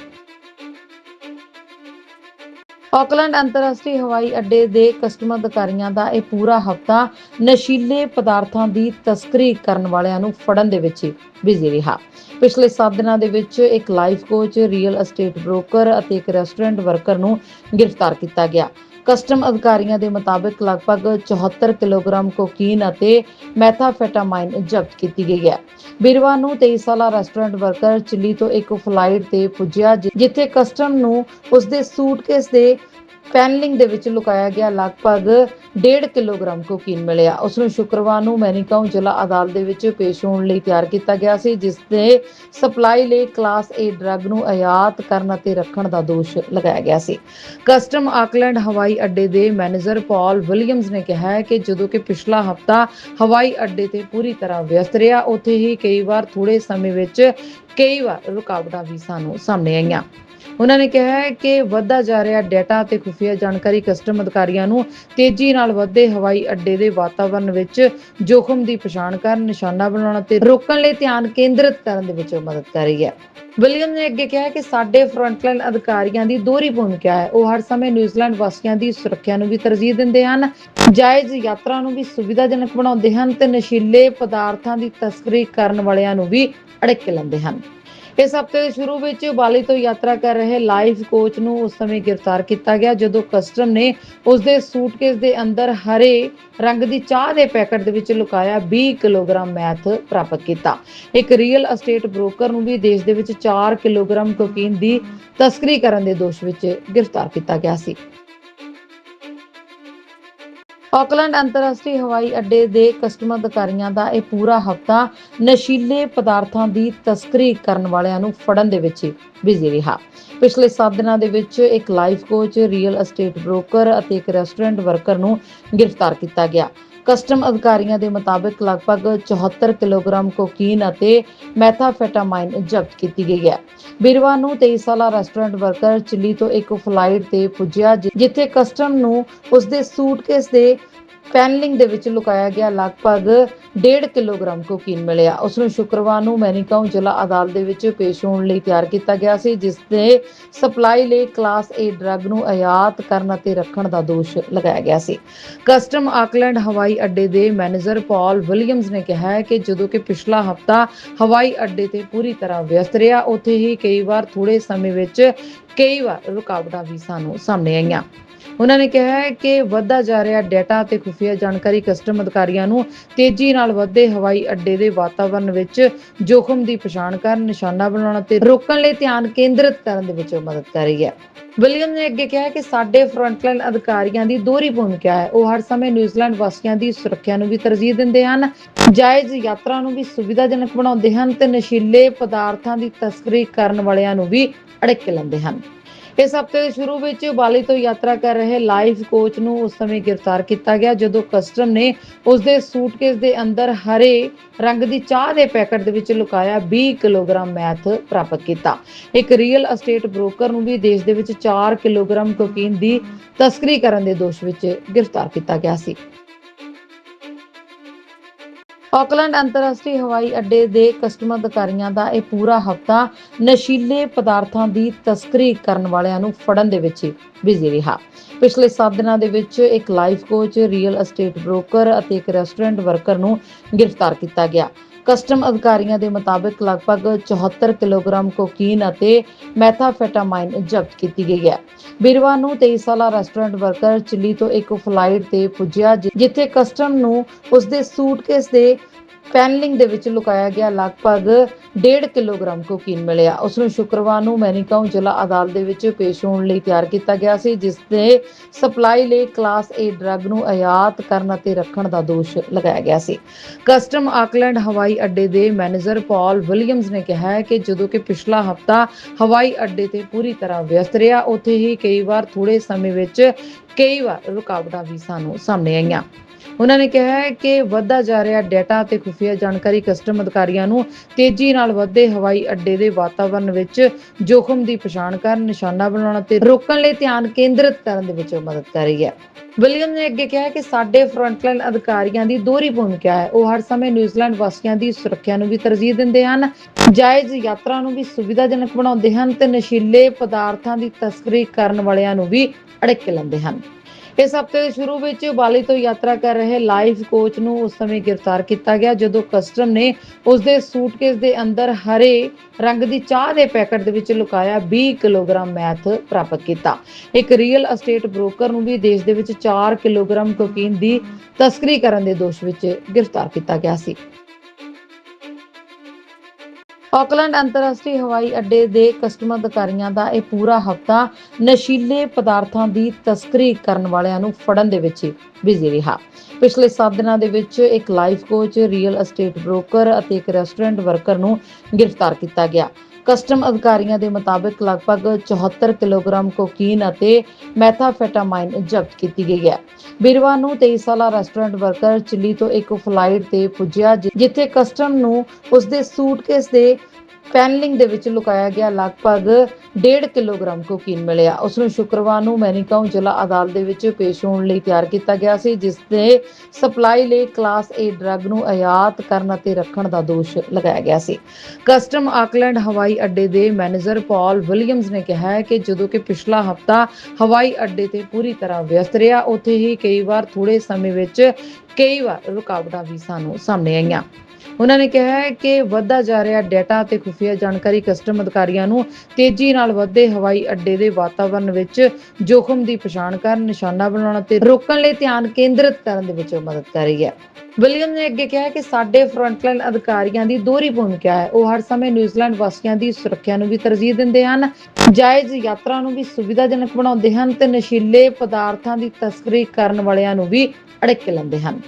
ਆਕਲੈਂਡ ਅੰਤਰਰਾਸ਼ਟਰੀ ਹਵਾਈ ਅੱਡੇ ਦੇ ਕਸਟਮ ਅਧਿਕਾਰੀਆਂ ਦਾ ਇਹ ਪੂਰਾ ਹਫਤਾ ਨਸ਼ੀਲੇ ਪਦਾਰਥਾਂ ਦੀ ਤਸਕਰੀ ਕਰਨ ਵਾਲਿਆਂ ਨੂੰ ਫੜਨ ਦੇ ਵਿੱਚ ਬਿਜ਼ੀ ਰਿਹਾ। ਪਿਛਲੇ 7 ਦਿਨਾਂ ਦੇ ਵਿੱਚ ਇੱਕ life coach, real estate broker ਅਤੇ ਇੱਕ ਰੈਸਟੋਰੈਂਟ ਵਰਕਰ ਨੂੰ ਗ੍ਰਿਫਤਾਰ ਕੀਤਾ ਗਿਆ। ਕਸਟਮ ਅਧਿਕਾਰੀਆਂ ਦੇ ਮੁਤਾਬਕ ਲਗਭਗ 74 ਕਿਲੋਗ੍ਰਾਮ ਕੋਕੀਨ ਅਤੇ ਮੈਥਾਫੈਟਾਮਾਈਨ ਜ਼ਬਤ ਕੀਤੀ ਗਈ ਹੈ। ਵੀਰਵਾਰ ਨੂੰ 23 ਸਾਲਾ ਰੈਸਟੋਰੈਂਟ ਵਰਕਰ ਚਿੱਲੀ ਤੋਂ ਇੱਕ ਫਲਾਈਟ ਤੇ ਪੁੱਜਿਆ ਜਿੱਥੇ ਕਸਟਮ ਨੂੰ ਉਸਦੇ ਸੂਟਕੇਸ ਦੇ ਪੈਨਲਿੰਗ ਦੇ ਵਿੱਚ ਲੁਕਾਇਆ ਗਿਆ ਲਗਭਗ 1.5 ਕਿਲੋਗ੍ਰਾਮ ਕੋਕੀਨ ਮਿਲਿਆ। ਉਸ ਨੂੰ ਸ਼ੁੱਕਰਵਾਰ ਨੂੰ ਮੈਨੀਕਾਉ ਜ਼ਿਲ੍ਹਾ ਅਦਾਲਤ ਦੇ ਵਿੱਚ ਪੇਸ਼ ਹੋਣ ਲਈ ਤਿਆਰ ਕੀਤਾ ਗਿਆ ਸੀ, ਜਿਸ ਦੇ ਸਪਲਾਈ ਲਈ ਕਲਾਸ A ਡਰੱਗ ਨੂੰ ਆਯਾਤ ਕਰਨ ਅਤੇ ਰੱਖਣ ਦਾ ਦੋਸ਼ ਲਗਾਇਆ ਗਿਆ ਸੀ। ਕਸਟਮ ਆਕਲੈਂਡ ਹਵਾਈ ਅੱਡੇ ਦੇ ਮੈਨੇਜਰ ਪਾਲ ਵਿਲੀਅਮਸ ਨੇ ਕਿਹਾ ਹੈ ਕਿ ਜਦੋਂ ਕਿ ਪਿਛਲਾ ਹਫਤਾ ਹਵਾਈ ਅੱਡੇ ਤੇ ਪੂਰੀ ਤਰ੍ਹਾਂ ਵਿਅਸਤ ਰਿਹਾ, ਉੱਥੇ ਹੀ ਕਈ ਵਾਰ ਥੋੜੇ ਸਮੇਂ ਵਿੱਚ ਕਈ ਵਾਰ ਰੁਕਾਵਟਾਂ ਵੀ ਸਾਨੂੰ ਸਾਹਮਣੇ ਆਈਆਂ। ਉਹਨਾਂ ਨੇ ਕਿਹਾ ਹੈ ਕਿ ਵੱਧਦਾ ਜਾ ਰਿਹਾ ਡਾਟਾ ਅਤੇ ਖੁਫੀਆ ਜਾਣਕਾਰੀ ਕਸਟਮ ਅਧਿਕਾਰੀਆਂ ਨੂੰ ਤੇਜ਼ੀ ਨਾਲ ਵਧਦੇ ਹਵਾਈ ਅੱਡੇ ਦੇ ਵਾਤਾਵਰਣ ਵਿੱਚ ਜੋਖਮ ਦੀ ਪਛਾਣ ਕਰਨ, ਨਿਸ਼ਾਨਾ ਬਣਾਉਣ ਅਤੇ ਰੋਕਣ ਲਈ ਧਿਆਨ ਕੇਂਦਰਿਤ ਕਰਨ ਦੇ ਵਿੱਚ ਮਦਦ ਕਰ ਰਹੀ ਹੈ। ਵਿਲੀਅਮ ਨੇ ਅੱਗੇ ਕਿਹਾ ਕਿ ਸਾਡੇ ਫਰੰਟਲਾਈਨ ਅਧਿਕਾਰੀਆਂ ਦੀ ਦੋਹਰੀ ਭੂਮਿਕਾ ਹੈ। ਉਹ ਹਰ ਸਮੇਂ ਨਿਊਜ਼ੀਲੈਂਡ ਵਾਸੀਆਂ ਦੀ ਸੁਰੱਖਿਆ ਨੂੰ ਵੀ ਤਰਜੀਹ ਦਿੰਦੇ ਹਨ, ਜਾਇਜ਼ ਯਾਤਰਾ ਨੂੰ ਵੀ ਸੁਵਿਧਾਜਨਕ ਬਣਾਉਂਦੇ ਹਨ ਤੇ ਨਸ਼ੀਲੇ ਪਦਾਰਥਾਂ ਦੀ ਤਸਕਰੀ ਕਰਨ ਵਾਲਿਆਂ ਨੂੰ ਵੀ ਅੜਿੱਕ ਲੈਂਦੇ ਹਨ। ਇਸ ਹਫ਼ਤੇ ਦੇ ਸ਼ੁਰੂ ਵਿੱਚ ਬਾਲੀ ਤੋਂ ਯਾਤਰਾ ਕਰ ਰਹੇ ਲਾਈਫ ਕੋਚ ਨੂੰ ਉਸ ਸਮੇਂ ਗ੍ਰਿਫਤਾਰ ਕੀਤਾ ਗਿਆ, ਜਦੋਂ ਕਸਟਮ ਨੇ ਉਸ ਦੇ ਸੂਟਕੇਸ ਦੇ ਅੰਦਰ ਹਰੇ ਰੰਗ ਦੀ ਚਾਹ ਦੇ ਪੈਕੇਟ ਦੇ ਵਿੱਚ ਲੁਕਾਇਆ 20 ਕਿਲੋਗ੍ਰਾਮ ਮੈਥ ਪ੍ਰਾਪਤ ਕੀਤਾ। ਇੱਕ ਰੀਅਲ ਅਸਟੇਟ ਬ੍ਰੋਕਰ ਨੂੰ ਵੀ ਦੇਸ਼ ਦੇ ਵਿੱਚ 4 ਕਿਲੋਗ੍ਰਾਮ ਕੋਕੀਨ ਦੀ ਤਸਕਰੀ ਕਰਨ ਦੇ ਦੋਸ਼ ਵਿੱਚ ਗ੍ਰਿਫਤਾਰ ਕੀਤਾ ਗਿਆ ਸੀ। ਆਕਲੈਂਡ ਅੰਤਰਰਾਸ਼ਟਰੀ ਹਵਾਈ ਅੱਡੇ ਦੇ ਕਸਟਮ ਅਧਿਕਾਰੀਆਂ ਦਾ ਇਹ ਪੂਰਾ ਹਫਤਾ ਨਸ਼ੀਲੇ ਪਦਾਰਥਾਂ ਦੀ ਤਸਕਰੀ ਕਰਨ ਵਾਲਿਆਂ ਨੂੰ ਫੜਨ ਦੇ ਵਿੱਚ ਬਿਜ਼ੀ ਰਿਹਾ। ਪਿਛਲੇ 7 ਦਿਨਾਂ ਦੇ ਵਿੱਚ ਇੱਕ life coach, real estate broker ਅਤੇ ਇੱਕ ਰੈਸਟੋਰੈਂਟ ਵਰਕਰ ਨੂੰ ਗ੍ਰਿਫਤਾਰ ਕੀਤਾ ਗਿਆ। ਕਸਟਮ ਅਧਿਕਾਰੀਆਂ ਦੇ ਮੁਤਾਬਕ ਲਗਭਗ 74 ਕਿਲੋਗ੍ਰਾਮ ਕੋਕੀਨ ਅਤੇ ਮੈਥਾਫੈਟਾਮਾਈਨ ਜ਼ਬਤ ਕੀਤੀ ਗਈ ਹੈ। ਵੀਰਵਾਰ ਨੂੰ 23 ਸਾਲਾ ਰੈਸਟੋਰੈਂਟ ਵਰਕਰ ਚਿੱਲੀ ਤੋਂ ਇੱਕ ਫਲਾਈਟ ਤੇ ਪੁੱਜਿਆ ਜਿੱਥੇ ਕਸਟਮ ਨੂੰ ਉਸਦੇ ਸੂਟਕੇਸ ਦੇ ਪੈਨਲਿੰਗ ਦੇ ਵਿੱਚ ਲੁਕਾਇਆ ਗਿਆ ਲਗਭਗ 1.5 ਕਿਲੋਗ੍ਰਾਮ ਕੋਕੀਨ ਮਿਲਿਆ। ਉਸ ਨੂੰ ਸ਼ੁੱਕਰਵਾਰ ਨੂੰ ਮੈਨੀਕਾਉ ਜ਼ਿਲ੍ਹਾ ਅਦਾਲਤ ਦੇ ਵਿੱਚ ਪੇਸ਼ ਹੋਣ ਲਈ ਤਿਆਰ ਕੀਤਾ ਗਿਆ ਸੀ ਜਿਸ ਦੇ ਸਪਲਾਈ ਲਈ ਕਲਾਸ A ਡਰੱਗ ਨੂੰ ਆਯਾਤ ਕਰਨ ਅਤੇ ਰੱਖਣ ਦਾ ਦੋਸ਼ ਲਗਾਇਆ ਗਿਆ ਸੀ। ਕਸਟਮ ਆਕਲੈਂਡ ਹਵਾਈ ਅੱਡੇ ਦੇ ਮੈਨੇਜਰ ਪਾਲ ਵਿਲੀਅਮਸ ਨੇ ਕਿਹਾ ਹੈ ਕਿ ਜਦੋਂ ਕਿ ਪਿਛਲਾ ਹਫਤਾ ਹਵਾਈ ਅੱਡੇ ਤੇ ਪੂਰੀ ਤਰ੍ਹਾਂ ਵਿਅਸਤ ਰਿਹਾ, ਉੱਥੇ ਹੀ ਕਈ ਵਾਰ ਥੋੜੇ ਸਮੇਂ ਵਿੱਚ ਕਈ ਵਾਰ ਰੁਕਾਵਟਾਂ ਵੀ ਸਾਨੂੰ ਸਾਹਮਣੇ ਆਈਆਂ। ਉਹਨਾਂ ਨੇ ਕਿਹਾ ਹੈ ਕਿ ਵੱਧਦਾ ਜਾ ਰਿਹਾ ਡਾਟਾ ਅਤੇ ਖੁਫੀਆ ਜਾਣਕਾਰੀ ਕਸਟਮ ਅਧਿਕਾਰੀਆਂ ਨੂੰ ਤੇਜ਼ੀ ਨਾਲ ਵਧਦੇ ਹਵਾਈ ਅੱਡੇ ਦੇ ਵਾਤਾਵਰਣ ਵਿੱਚ ਜੋਖਮ ਦੀ ਪਛਾਣ ਕਰਨ, ਨਿਸ਼ਾਨਾ ਬਣਾਉਣ ਅਤੇ ਰੋਕਣ ਲਈ ਧਿਆਨ ਕੇਂਦਰਿਤ ਕਰਨ ਦੇ ਵਿੱਚ ਮਦਦ ਕਰ ਰਹੀ ਹੈ। ਵਿਲੀਅਮ ਨੇ ਅੱਗੇ ਕਿਹਾ ਕਿ ਸਾਡੇ ਫਰੰਟਲਾਈਨ ਅਧਿਕਾਰੀਆਂ ਦੀ ਦੋਹਰੀ ਭੂਮਿਕਾ ਹੈ। ਉਹ ਹਰ ਸਮੇਂ ਨਿਊਜ਼ੀਲੈਂਡ ਵਾਸੀਆਂ ਦੀ ਸੁਰੱਖਿਆ ਨੂੰ ਵੀ ਤਰਜੀਹ ਦਿੰਦੇ ਹਨ, ਜਾਇਜ਼ ਯਾਤਰਾ ਨੂੰ ਵੀ ਸੁਵਿਧਾਜਨਕ ਬਣਾਉਂਦੇ ਹਨ ਤੇ ਨਸ਼ੀਲੇ ਪਦਾਰਥਾਂ ਦੀ ਤਸਕਰੀ ਕਰਨ ਵਾਲਿਆਂ ਨੂੰ ਵੀ ਅੜਕ ਲੈਂਦੇ ਹਨ। ਇਸ ਹਫ਼ਤੇ ਦੇ ਸ਼ੁਰੂ ਵਿੱਚ ਬਾਲੀ ਤੋਂ ਯਾਤਰਾ ਕਰ ਰਹੇ ਲਾਈਫ ਕੋਚ ਨੂੰ ਉਸ ਸਮੇਂ ਗ੍ਰਿਫਤਾਰ ਕੀਤਾ ਗਿਆ, ਜਦੋਂ ਕਸਟਮ ਨੇ ਉਸ ਦੇ ਸੂਟਕੇਸ ਦੇ ਅੰਦਰ ਹਰੇ ਰੰਗ ਦੀ ਚਾਹ ਦੇ ਪੈਕਟ ਦੇ ਵਿੱਚ ਲੁਕਾਇਆ 20 ਕਿਲੋਗ੍ਰਾਮ ਮੈਥ ਪ੍ਰਾਪਤ ਕੀਤਾ। ਇੱਕ ਰੀਅਲ ਅਸਟੇਟ ਬ੍ਰੋਕਰ ਨੂੰ ਵੀ ਦੇਸ਼ ਦੇ ਵਿੱਚ 4 ਕਿਲੋਗ੍ਰਾਮ ਕੋਕੀਨ ਦੀ ਤਸਕਰੀ ਕਰਨ ਦੇ ਦੋਸ਼ ਵਿੱਚ ਗ੍ਰਿਫਤਾਰ ਕੀਤਾ ਗਿਆ ਸੀ। ਆਕਲੈਂਡ ਅੰਤਰਰਾਸ਼ਟਰੀ ਹਵਾਈ ਅੱਡੇ ਦੇ ਕਸਟਮ ਅਧਿਕਾਰੀਆਂ ਦਾ ਇਹ ਪੂਰਾ ਹਫਤਾ ਨਸ਼ੀਲੇ ਪਦਾਰਥਾਂ ਦੀ ਤਸਕਰੀ ਕਰਨ ਵਾਲਿਆਂ ਨੂੰ ਫੜਨ ਦੇ ਵਿੱਚ ਬਿਜ਼ੀ ਰਿਹਾ। ਪਿਛਲੇ 7 ਦਿਨਾਂ ਦੇ ਵਿੱਚ ਇੱਕ life coach, real estate broker ਅਤੇ ਇੱਕ ਰੈਸਟੋਰੈਂਟ ਵਰਕਰ ਨੂੰ ਗ੍ਰਿਫਤਾਰ ਕੀਤਾ ਗਿਆ। ਕਸਟਮ ਅਧਿਕਾਰੀਆਂ ਦੇ ਮੁਤਾਬਕ ਲਗਭਗ 74 ਕਿਲੋਗ੍ਰਾਮ ਕੋਕੀਨ ਅਤੇ ਮੈਥਾਫੈਟਾਮਾਈਨ ਜ਼ਬਤ ਕੀਤੀ ਗਈ ਹੈ। ਵੀਰਵਾਰ ਨੂੰ 23 ਸਾਲਾ ਰੈਸਟੋਰੈਂਟ ਵਰਕਰ ਚਿੱਲੀ ਤੋਂ ਇੱਕ ਫਲਾਈਟ ਤੇ ਪੁੱਜਿਆ ਜਿੱਥੇ ਕਸਟਮ ਨੂੰ ਉਸਦੇ ਸੂਟਕੇਸ ਦੇ ਪੈਨਲਿੰਗ ਦੇ ਵਿੱਚ ਲੁਕਾਇਆ ਗਿਆ ਲਗਭਗ 1.5 ਕਿਲੋਗ੍ਰਾਮ ਕੋਕੀਨ ਮਿਲਿਆ। ਉਸ ਨੂੰ ਸ਼ੁੱਕਰਵਾਰ ਨੂੰ ਮੈਨੀਕਾਉ ਜ਼ਿਲ੍ਹਾ ਅਦਾਲਤ ਦੇ ਵਿੱਚ ਪੇਸ਼ ਹੋਣ ਲਈ ਤਿਆਰ ਕੀਤਾ ਗਿਆ ਸੀ, ਜਿਸ ਦੇ ਸਪਲਾਈ ਲਈ ਕਲਾਸ A ਡਰੱਗ ਨੂੰ ਆਯਾਤ ਕਰਨ ਅਤੇ ਰੱਖਣ ਦਾ ਦੋਸ਼ ਲਗਾਇਆ ਗਿਆ ਸੀ। ਕਸਟਮ ਆਕਲੈਂਡ ਹਵਾਈ ਅੱਡੇ ਦੇ ਮੈਨੇਜਰ ਪਾਲ ਵਿਲੀਅਮਸ ਨੇ ਕਿਹਾ ਹੈ ਕਿ ਜਦੋਂ ਕਿ ਪਿਛਲਾ ਹਫਤਾ ਹਵਾਈ ਅੱਡੇ ਤੇ ਪੂਰੀ ਤਰ੍ਹਾਂ ਵਿਅਸਤ ਰਿਹਾ, ਉੱਥੇ ਹੀ ਕਈ ਵਾਰ ਥੋੜੇ ਸਮੇਂ ਵਿੱਚ ਕਈ ਵਾਰ ਰੁਕਾਵਟਾਂ ਵੀ ਸਾਨੂੰ ਸਾਹਮਣੇ ਆਈਆਂ। ਉਹਨਾਂ ਨੇ ਕਿਹਾ ਹੈ ਕਿ ਵੱਧਦਾ ਜਾ ਰਿਹਾ ਡਾਟਾ ਅਤੇ ਖੁਫੀਆ ਜਾਣਕਾਰੀ ਕਸਟਮ ਅਧਿਕਾਰੀਆਂ ਨੂੰ ਤੇਜ਼ੀ ਨਾਲ ਵਧਦੇ ਹਵਾਈ ਅੱਡੇ ਦੇ ਵਾਤਾਵਰਣ ਵਿੱਚ ਜੋਖਮ ਦੀ ਪਛਾਣ ਕਰਨ, ਨਿਸ਼ਾਨਾ ਬਣਾਉਣ ਅਤੇ ਰੋਕਣ ਲਈ ਧਿਆਨ ਕੇਂਦਰਿਤ ਕਰਨ ਦੇ ਵਿੱਚ ਮਦਦ ਕਰ ਰਹੀ ਹੈ। ਵਿਲੀਅਮ ਨੇ ਅੱਗੇ ਕਿਹਾ ਕਿ ਸਾਡੇ ਫਰੰਟਲਾਈਨ ਅਧਿਕਾਰੀਆਂ ਦੀ ਦੋਹਰੀ ਭੂਮਿਕਾ ਹੈ। ਉਹ ਹਰ ਸਮੇਂ ਨਿਊਜ਼ੀਲੈਂਡ ਵਾਸੀਆਂ ਦੀ ਸੁਰੱਖਿਆ ਨੂੰ ਵੀ ਤਰਜੀਹ ਦਿੰਦੇ ਹਨ, ਜਾਇਜ਼ ਯਾਤਰਾ ਨੂੰ ਵੀ ਸੁਵਿਧਾਜਨਕ ਬਣਾਉਂਦੇ ਹਨ ਤੇ ਨਸ਼ੀਲੇ ਪਦਾਰਥਾਂ ਦੀ ਤਸਕਰੀ ਕਰਨ ਵਾਲਿਆਂ ਨੂੰ ਵੀ ਅੜਕ ਲੈਂਦੇ ਹਨ। ਇਸ ਹਫ਼ਤੇ ਦੇ ਸ਼ੁਰੂ ਵਿੱਚ ਬਾਲੀ ਤੋਂ ਯਾਤਰਾ ਕਰ ਰਹੇ ਲਾਈਫ ਕੋਚ ਨੂੰ ਉਸ ਸਮੇਂ ਗ੍ਰਿਫਤਾਰ ਕੀਤਾ ਗਿਆ, ਜਦੋਂ ਕਸਟਮ ਨੇ ਉਸ ਦੇ ਸੂਟਕੇਸ ਦੇ ਅੰਦਰ ਹਰੇ ਰੰਗ ਦੀ ਚਾਹ ਦੇ ਪੈਕੇਟ ਦੇ ਵਿੱਚ ਲੁਕਾਇਆ 20 ਕਿਲੋਗ੍ਰਾਮ ਮੈਥ ਪ੍ਰਾਪਤ ਕੀਤਾ। ਇੱਕ ਰੀਅਲ ਅਸਟੇਟ ਬ੍ਰੋਕਰ ਨੂੰ ਵੀ ਦੇਸ਼ ਦੇ ਵਿੱਚ 4 ਕਿਲੋਗ੍ਰਾਮ ਕੋਕੀਨ ਦੀ ਤਸਕਰੀ ਕਰਨ ਦੇ ਦੋਸ਼ ਵਿੱਚ ਗ੍ਰਿਫਤਾਰ ਕੀਤਾ ਗਿਆ ਸੀ। ਆਕਲੈਂਡ ਅੰਤਰਰਾਸ਼ਟਰੀ ਹਵਾਈ ਅੱਡੇ ਦੇ ਕਸਟਮ ਅਧਿਕਾਰੀਆਂ ਦਾ ਇਹ ਪੂਰਾ ਹਫਤਾ ਨਸ਼ੀਲੇ ਪਦਾਰਥਾਂ ਦੀ ਤਸਕਰੀ ਕਰਨ ਵਾਲਿਆਂ ਨੂੰ ਫੜਨ ਦੇ ਵਿੱਚ ਬਿਜ਼ੀ ਰਿਹਾ। ਪਿਛਲੇ 7 ਦਿਨਾਂ ਦੇ ਵਿੱਚ ਇੱਕ life coach, real estate broker ਅਤੇ ਇੱਕ ਰੈਸਟੋਰੈਂਟ ਵਰਕਰ ਨੂੰ ਗ੍ਰਿਫਤਾਰ ਕੀਤਾ ਗਿਆ। ਕਸਟਮ ਅਧਿਕਾਰੀਆਂ ਦੇ ਮੁਤਾਬਕ ਲਗਭਗ 74 ਕਿਲੋਗ੍ਰਾਮ ਕੋਕੀਨ ਅਤੇ ਮੈਥਾਫੈਟਾਮਾਈਨ ਜ਼ਬਤ ਕੀਤੀ ਗਈ ਹੈ। ਵੀਰਵਾਰ ਨੂੰ 23 ਸਾਲਾ ਰੈਸਟੋਰੈਂਟ ਵਰਕਰ ਚਿੱਲੀ ਤੋਂ ਇੱਕ ਫਲਾਈਟ ਤੇ ਪੁੱਜਿਆ ਜਿੱਥੇ ਕਸਟਮ ਨੂੰ ਉਸਦੇ ਸੂਟਕੇਸ ਦੇ ਪੈਨਲਿੰਗ ਦੇ ਵਿੱਚ ਲੁਕਾਇਆ ਗਿਆ ਲਗਭਗ 1.5 ਕਿਲੋਗ੍ਰਾਮ ਕੋਕੀਨ ਮਿਲਿਆ। ਉਸ ਨੂੰ ਸ਼ੁੱਕਰਵਾਰ ਨੂੰ ਮੈਨੀਕਾਉ ਜ਼ਿਲ੍ਹਾ ਅਦਾਲਤ ਦੇ ਵਿੱਚ ਪੇਸ਼ ਹੋਣ ਲਈ ਤਿਆਰ ਕੀਤਾ ਗਿਆ ਸੀ, ਜਿਸ ਦੇ ਸਪਲਾਈ ਲਈ ਕਲਾਸ A ਡਰੱਗ ਨੂੰ ਆਯਾਤ ਕਰਨ ਅਤੇ ਰੱਖਣ ਦਾ ਦੋਸ਼ ਲਗਾਇਆ ਗਿਆ ਸੀ। ਕਸਟਮ ਆਕਲੈਂਡ ਹਵਾਈ ਅੱਡੇ ਦੇ ਮੈਨੇਜਰ ਪਾਲ ਵਿਲੀਅਮਸ ਨੇ ਕਿਹਾ ਹੈ ਕਿ ਜਦੋਂ ਕਿ ਪਿਛਲਾ ਹਫਤਾ ਹਵਾਈ ਅੱਡੇ ਤੇ ਪੂਰੀ ਤਰ੍ਹਾਂ ਵਿਅਸਤ ਰਿਹਾ, ਉੱਥੇ ਹੀ ਕਈ ਵਾਰ ਥੋੜੇ ਸਮੇਂ ਵਿੱਚ ਕਈ ਵਾਰ ਰੁਕਾਵਟਾਂ ਵੀ ਸਾਨੂੰ ਸਾਹਮਣੇ ਆਈਆਂ। ਉਹਨਾਂ ਨੇ ਕਿਹਾ ਹੈ ਕਿ ਵੱਧਦਾ ਜਾ ਰਿਹਾ ਡਾਟਾ ਅਤੇ ਖੁਫੀਆ ਜਾਣਕਾਰੀ ਕਸਟਮ ਅਧਿਕਾਰੀਆਂ ਨੂੰ ਤੇਜ਼ੀ ਨਾਲ ਵਧਦੇ ਹਵਾਈ ਅੱਡੇ ਦੇ ਵਾਤਾਵਰਣ ਵਿੱਚ ਜੋਖਮ ਦੀ ਪਛਾਣ ਕਰਨ, ਨਿਸ਼ਾਨਾ ਬਣਾਉਣ ਅਤੇ ਰੋਕਣ ਲਈ ਧਿਆਨ ਕੇਂਦਰਿਤ ਕਰਨ ਦੇ ਵਿੱਚ ਮਦਦ ਕਰ ਰਹੀ ਹੈ। ਵਿਲੀਅਮ ਨੇ ਅੱਗੇ ਕਿਹਾ ਕਿ ਸਾਡੇ ਫਰੰਟਲਾਈਨ ਅਧਿਕਾਰੀਆਂ ਦੀ ਦੋਹਰੀ ਭੂਮਿਕਾ ਹੈ। ਉਹ ਹਰ ਸਮੇਂ ਨਿਊਜ਼ੀਲੈਂਡ ਵਾਸੀਆਂ ਦੀ ਸੁਰੱਖਿਆ ਨੂੰ ਵੀ ਤਰਜੀਹ ਦਿੰਦੇ ਹਨ, ਜਾਇਜ਼ ਯਾਤਰਾ ਨੂੰ ਵੀ ਸੁਵਿਧਾਜਨਕ ਬਣਾਉਂਦੇ ਹਨ ਤੇ ਨਸ਼ੀਲੇ ਪਦਾਰਥਾਂ ਦੀ ਤਸਕਰੀ ਕਰਨ ਵਾਲਿਆਂ ਨੂੰ ਵੀ ਅੜਕ ਲੈਂਦੇ ਹਨ।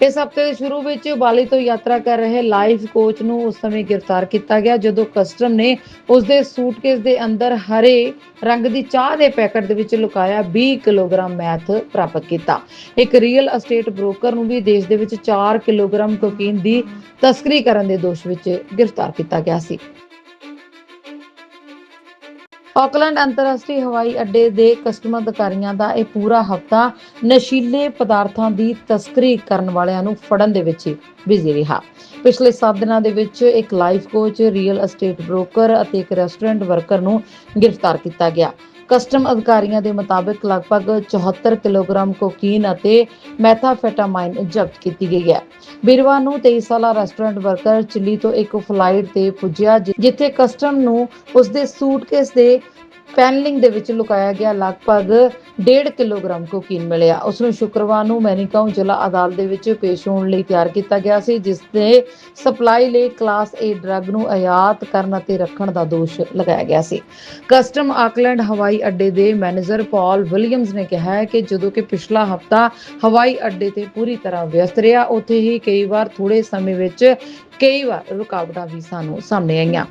ਇਸ ਹਫ਼ਤੇ ਦੇ ਸ਼ੁਰੂ ਵਿੱਚ ਬਾਲੀ ਤੋਂ ਯਾਤਰਾ ਕਰ ਰਹੇ ਲਾਈਫ ਕੋਚ ਨੂੰ ਉਸ ਸਮੇਂ ਗ੍ਰਿਫਤਾਰ ਕੀਤਾ ਗਿਆ, ਜਦੋਂ ਕਸਟਮ ਨੇ ਉਸ ਦੇ ਸੂਟਕੇਸ ਦੇ ਅੰਦਰ ਹਰੇ ਰੰਗ ਦੀ ਚਾਹ ਦੇ ਪੈਕਟ ਦੇ ਵਿੱਚ ਲੁਕਾਇਆ 20 ਕਿਲੋਗ੍ਰਾਮ ਮੈਥ ਪ੍ਰਾਪਤ ਕੀਤਾ। ਇੱਕ ਰੀਅਲ ਅਸਟੇਟ ਬ੍ਰੋਕਰ ਨੂੰ ਵੀ ਦੇਸ਼ ਦੇ ਵਿੱਚ 4 ਕਿਲੋਗ੍ਰਾਮ ਕੋਕੀਨ ਦੀ ਤਸਕਰੀ ਕਰਨ ਦੇ ਦੋਸ਼ ਵਿੱਚ ਗ੍ਰਿਫਤਾਰ ਕੀਤਾ ਗਿਆ ਸੀ। ਆਕਲੈਂਡ ਅੰਤਰਰਾਸ਼ਟਰੀ ਹਵਾਈ ਅੱਡੇ ਦੇ ਕਸਟਮ ਅਧਿਕਾਰੀਆਂ ਦਾ ਇਹ ਪੂਰਾ ਹਫਤਾ ਨਸ਼ੀਲੇ ਪਦਾਰਥਾਂ ਦੀ ਤਸਕਰੀ ਕਰਨ ਵਾਲਿਆਂ ਨੂੰ ਫੜਨ ਦੇ ਵਿੱਚ ਬਿਜ਼ੀ ਰਿਹਾ। ਪਿਛਲੇ 7 ਦਿਨਾਂ ਦੇ ਵਿੱਚ ਇੱਕ life coach, real estate broker ਅਤੇ ਇੱਕ ਰੈਸਟੋਰੈਂਟ ਵਰਕਰ ਨੂੰ ਗ੍ਰਿਫਤਾਰ ਕੀਤਾ ਗਿਆ। ਕਸਟਮ ਅਧਿਕਾਰੀਆਂ ਦੇ ਮੁਤਾਬਕ ਲਗਭਗ 74 ਕਿਲੋਗ੍ਰਾਮ ਕੋਕੀਨ ਅਤੇ ਮੈਥਾਫੈਟਾਮਾਈਨ ਜ਼ਬਤ ਕੀਤੀ ਗਈ ਹੈ। ਵੀਰਵਾਰ ਨੂੰ 23 ਸਾਲਾ ਰੈਸਟੋਰੈਂਟ ਵਰਕਰ ਚਿੱਲੀ ਤੋਂ ਇੱਕ ਫਲਾਈਟ ਤੇ ਪੁੱਜਿਆ ਜਿੱਥੇ ਕਸਟਮ ਨੂੰ ਉਸਦੇ ਸੂਟਕੇਸ ਦੇ ਪੈਨਲਿੰਗ ਦੇ ਵਿੱਚ ਲੁਕਾਇਆ ਗਿਆ ਲਗਭਗ 1.5 ਕਿਲੋਗ੍ਰਾਮ ਕੋਕੀਨ ਮਿਲਿਆ। ਉਸ ਨੂੰ ਸ਼ੁੱਕਰਵਾਰ ਨੂੰ ਮੈਨੀਕਾਉ ਜ਼ਿਲ੍ਹਾ ਅਦਾਲਤ ਦੇ ਵਿੱਚ ਪੇਸ਼ ਹੋਣ ਲਈ ਤਿਆਰ ਕੀਤਾ ਗਿਆ ਸੀ, ਜਿਸ ਦੇ ਸਪਲਾਈ ਲਈ ਕਲਾਸ A ਡਰੱਗ ਨੂੰ ਆਯਾਤ ਕਰਨ ਅਤੇ ਰੱਖਣ ਦਾ ਦੋਸ਼ ਲਗਾਇਆ ਗਿਆ ਸੀ। ਕਸਟਮ ਆਕਲੈਂਡ ਹਵਾਈ ਅੱਡੇ ਦੇ ਮੈਨੇਜਰ ਪਾਲ ਵਿਲੀਅਮਸ ਨੇ ਕਿਹਾ ਹੈ ਕਿ ਜਦੋਂ ਕਿ ਪਿਛਲਾ ਹਫਤਾ ਹਵਾਈ ਅੱਡੇ ਤੇ ਪੂਰੀ ਤਰ੍ਹਾਂ ਵਿਅਸਤ ਰਿਹਾ, ਉੱਥੇ ਹੀ ਕਈ ਵਾਰ ਥੋੜੇ ਸਮੇਂ ਵਿੱਚ ਕਈ ਵਾਰ ਰੁਕਾਵਟਾਂ ਵੀ ਸਾਨੂੰ ਸਾਹਮਣੇ ਆਈਆਂ।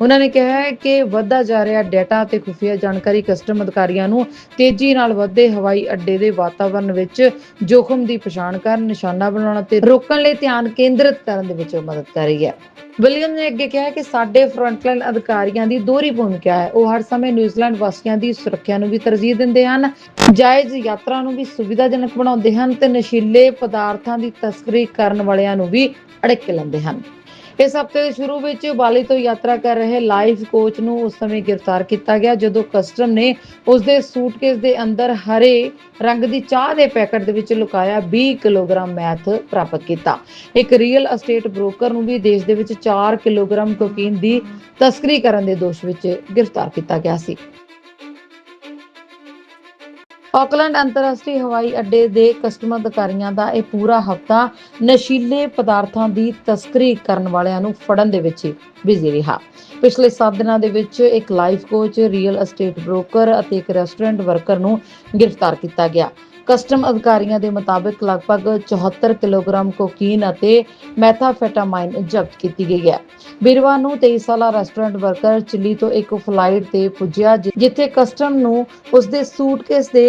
ਉਹਨਾਂ ਨੇ ਕਿਹਾ ਹੈ ਕਿ ਵੱਧਦਾ ਜਾ ਰਿਹਾ ਡਾਟਾ ਅਤੇ ਖੁਫੀਆ ਜਾਣਕਾਰੀ ਕਸਟਮ ਅਧਿਕਾਰੀਆਂ ਨੂੰ ਤੇਜ਼ੀ ਨਾਲ ਵਧਦੇ ਹਵਾਈ ਅੱਡੇ ਦੇ ਵਾਤਾਵਰਣ ਵਿੱਚ ਜੋਖਮ ਦੀ ਪਛਾਣ ਕਰਨ, ਨਿਸ਼ਾਨਾ ਬਣਾਉਣ ਅਤੇ ਰੋਕਣ ਲਈ ਧਿਆਨ ਕੇਂਦਰਿਤ ਕਰਨ ਦੇ ਵਿੱਚ ਮਦਦ ਕਰ ਰਹੀ ਹੈ। ਵਿਲੀਅਮ ਨੇ ਅੱਗੇ ਕਿਹਾ ਕਿ ਸਾਡੇ ਫਰੰਟਲਾਈਨ ਅਧਿਕਾਰੀਆਂ ਦੀ ਦੋਹਰੀ ਭੂਮਿਕਾ ਹੈ। ਉਹ ਹਰ ਸਮੇਂ ਨਿਊਜ਼ੀਲੈਂਡ ਵਾਸੀਆਂ ਦੀ ਸੁਰੱਖਿਆ ਨੂੰ ਵੀ ਤਰਜੀਹ ਦਿੰਦੇ ਹਨ, ਜਾਇਜ਼ ਯਾਤਰਾ ਨੂੰ ਵੀ ਸੁਵਿਧਾਜਨਕ ਬਣਾਉਂਦੇ ਹਨ ਤੇ ਨਸ਼ੀਲੇ ਪਦਾਰਥਾਂ ਦੀ ਤਸਕਰੀ ਕਰਨ ਵਾਲਿਆਂ ਨੂੰ ਵੀ ਅੜਿੱਕ ਲੈਂਦੇ ਹਨ। ਇਸ ਹਫ਼ਤੇ ਦੇ ਸ਼ੁਰੂ ਵਿੱਚ ਬਾਲੀ ਤੋਂ ਯਾਤਰਾ ਕਰ ਰਹੇ ਲਾਈਫ ਕੋਚ ਨੂੰ ਉਸ ਸਮੇਂ ਗ੍ਰਿਫਤਾਰ ਕੀਤਾ ਗਿਆ, ਜਦੋਂ ਕਸਟਮ ਨੇ ਉਸ ਦੇ ਸੂਟਕੇਸ ਦੇ ਅੰਦਰ ਹਰੇ ਰੰਗ ਦੀ ਚਾਹ ਦੇ ਪੈਕੇਟ ਦੇ ਵਿੱਚ ਲੁਕਾਇਆ 20 ਕਿਲੋਗ੍ਰਾਮ ਮੈਥ ਪ੍ਰਾਪਤ ਕੀਤਾ। ਇੱਕ ਰੀਅਲ ਅਸਟੇਟ ਬ੍ਰੋਕਰ ਨੂੰ ਵੀ ਦੇਸ਼ ਦੇ ਵਿੱਚ 4 ਕਿਲੋਗ੍ਰਾਮ ਕੋਕੀਨ ਦੀ ਤਸਕਰੀ ਕਰਨ ਦੇ ਦੋਸ਼ ਵਿੱਚ ਗ੍ਰਿਫਤਾਰ ਕੀਤਾ ਗਿਆ ਸੀ। ਆਕਲੈਂਡ ਅੰਤਰਰਾਸ਼ਟਰੀ ਹਵਾਈ ਅੱਡੇ ਦੇ ਕਸਟਮ ਅਧਿਕਾਰੀਆਂ ਦਾ ਇਹ ਪੂਰਾ ਹਫਤਾ ਨਸ਼ੀਲੇ ਪਦਾਰਥਾਂ ਦੀ ਤਸਕਰੀ ਕਰਨ ਵਾਲਿਆਂ ਨੂੰ ਫੜਨ ਦੇ ਵਿੱਚ ਬਿਜ਼ੀ ਰਿਹਾ। ਪਿਛਲੇ 7 ਦਿਨਾਂ ਦੇ ਵਿੱਚ ਇੱਕ life coach, real estate broker ਅਤੇ ਇੱਕ ਰੈਸਟੋਰੈਂਟ ਵਰਕਰ ਨੂੰ ਗ੍ਰਿਫਤਾਰ ਕੀਤਾ ਗਿਆ। ਕਸਟਮ ਅਧਿਕਾਰੀਆਂ ਦੇ ਮੁਤਾਬਕ ਲਗਭਗ 74 ਕਿਲੋਗ੍ਰਾਮ ਕੋਕੀਨ ਅਤੇ ਮੈਥਾਫੈਟਾਮਾਈਨ ਜ਼ਬਤ ਕੀਤੀ ਗਈ ਹੈ। ਵੀਰਵਾਰ ਨੂੰ 23 ਸਾਲਾ ਰੈਸਟੋਰੈਂਟ ਵਰਕਰ ਚਿੱਲੀ ਤੋਂ ਇੱਕ ਫਲਾਈਟ ਤੇ ਪੁੱਜਿਆ ਜਿੱਥੇ ਕਸਟਮ ਨੂੰ ਉਸਦੇ ਸੂਟਕੇਸ ਦੇ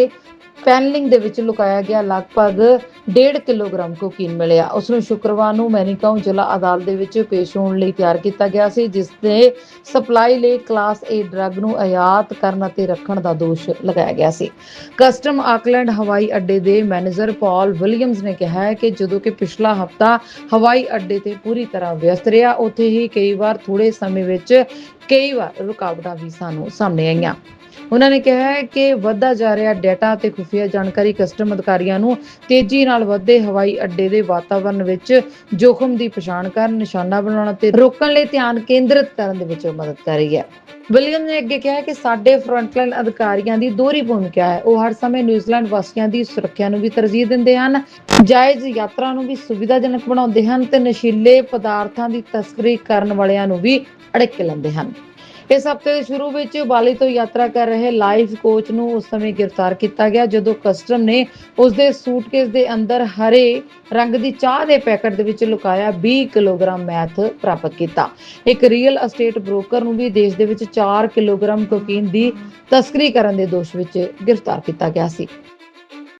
ਪੈਨਲਿੰਗ ਦੇ ਵਿੱਚ ਲੁਕਾਇਆ ਗਿਆ ਲਗਭਗ 1.5 ਕਿਲੋਗ੍ਰਾਮ ਕੋਕੀਨ ਮਿਲਿਆ। ਉਸ ਨੂੰ ਸ਼ੁੱਕਰਵਾਰ ਨੂੰ ਮੈਨੀਕਾਉ ਜ਼ਿਲ੍ਹਾ ਅਦਾਲਤ ਦੇ ਵਿੱਚ ਪੇਸ਼ ਹੋਣ ਲਈ ਤਿਆਰ ਕੀਤਾ ਗਿਆ ਸੀ, ਜਿਸ ਦੇ ਸਪਲਾਈ ਲਈ ਕਲਾਸ A ਡਰੱਗ ਨੂੰ ਆਯਾਤ ਕਰਨ ਅਤੇ ਰੱਖਣ ਦਾ ਦੋਸ਼ ਲਗਾਇਆ ਗਿਆ ਸੀ। ਕਸਟਮ ਆਕਲੈਂਡ ਹਵਾਈ ਅੱਡੇ ਦੇ ਮੈਨੇਜਰ ਪਾਲ ਵਿਲੀਅਮਸ ਨੇ ਕਿਹਾ ਹੈ ਕਿ ਜਦੋਂ ਕਿ ਪਿਛਲਾ ਹਫਤਾ ਹਵਾਈ ਅੱਡੇ ਤੇ ਪੂਰੀ ਤਰ੍ਹਾਂ ਵਿਅਸਤ ਰਿਹਾ, ਉੱਥੇ ਹੀ ਕਈ ਵਾਰ ਥੋੜੇ ਸਮੇਂ ਵਿੱਚ ਕਈ ਵਾਰ ਰੁਕਾਵਟਾਂ ਵੀ ਸਾਨੂੰ ਸਾਹਮਣੇ ਆਈਆਂ। ਉਹਨਾਂ ਨੇ ਕਿਹਾ ਹੈ ਕਿ ਵੱਧਦਾ ਜਾ ਰਿਹਾ ਡਾਟਾ ਅਤੇ ਖੁਫੀਆ ਜਾਣਕਾਰੀ ਕਸਟਮ ਅਧਿਕਾਰੀਆਂ ਨੂੰ ਤੇਜ਼ੀ ਨਾਲ ਵਧਦੇ ਹਵਾਈ ਅੱਡੇ ਦੇ ਵਾਤਾਵਰਣ ਵਿੱਚ ਜੋਖਮ ਦੀ ਪਛਾਣ ਕਰਨ, ਨਿਸ਼ਾਨਾ ਬਣਾਉਣ ਅਤੇ ਰੋਕਣ ਲਈ ਧਿਆਨ ਕੇਂਦਰਿਤ ਕਰਨ ਦੇ ਵਿੱਚ ਮਦਦ ਕਰ ਰਹੀ ਹੈ। ਵਿਲੀਅਮ ਨੇ ਅੱਗੇ ਕਿਹਾ ਕਿ ਸਾਡੇ ਫਰੰਟਲਾਈਨ ਅਧਿਕਾਰੀਆਂ ਦੀ ਦੋਹਰੀ ਭੂਮਿਕਾ ਹੈ। ਉਹ ਹਰ ਸਮੇਂ ਨਿਊਜ਼ੀਲੈਂਡ ਵਾਸੀਆਂ ਦੀ ਸੁਰੱਖਿਆ ਨੂੰ ਵੀ ਤਰਜੀਹ ਦਿੰਦੇ ਹਨ, ਜਾਇਜ਼ ਯਾਤਰਾ ਨੂੰ ਵੀ ਸੁਵਿਧਾਜਨਕ ਬਣਾਉਂਦੇ ਹਨ ਤੇ ਨਸ਼ੀਲੇ ਪਦਾਰਥਾਂ ਦੀ ਤਸਕਰੀ ਕਰਨ ਵਾਲਿਆਂ ਨੂੰ ਵੀ ਅੜਿੱਕ ਲੈਂਦੇ ਹਨ। ਇਸ ਹਫ਼ਤੇ ਦੇ ਸ਼ੁਰੂ ਵਿੱਚ ਬਾਲੀ ਤੋਂ ਯਾਤਰਾ ਕਰ ਰਹੇ ਲਾਈਫ ਕੋਚ ਨੂੰ ਉਸ ਸਮੇਂ ਗ੍ਰਿਫਤਾਰ ਕੀਤਾ ਗਿਆ, ਜਦੋਂ ਕਸਟਮ ਨੇ ਉਸ ਦੇ ਸੂਟਕੇਸ ਦੇ ਅੰਦਰ ਹਰੇ ਰੰਗ ਦੀ ਚਾਹ ਦੇ ਪੈਕੇਟ ਦੇ ਵਿੱਚ ਲੁਕਾਇਆ 20 ਕਿਲੋਗ੍ਰਾਮ ਮੈਥ ਪ੍ਰਾਪਤ ਕੀਤਾ। ਇੱਕ ਰੀਅਲ ਅਸਟੇਟ ਬ੍ਰੋਕਰ ਨੂੰ ਵੀ ਦੇਸ਼ ਦੇ ਵਿੱਚ 4 ਕਿਲੋਗ੍ਰਾਮ ਕੋਕੀਨ ਦੀ ਤਸਕਰੀ ਕਰਨ ਦੇ ਦੋਸ਼ ਵਿੱਚ ਗ੍ਰਿਫਤਾਰ ਕੀਤਾ ਗਿਆ ਸੀ।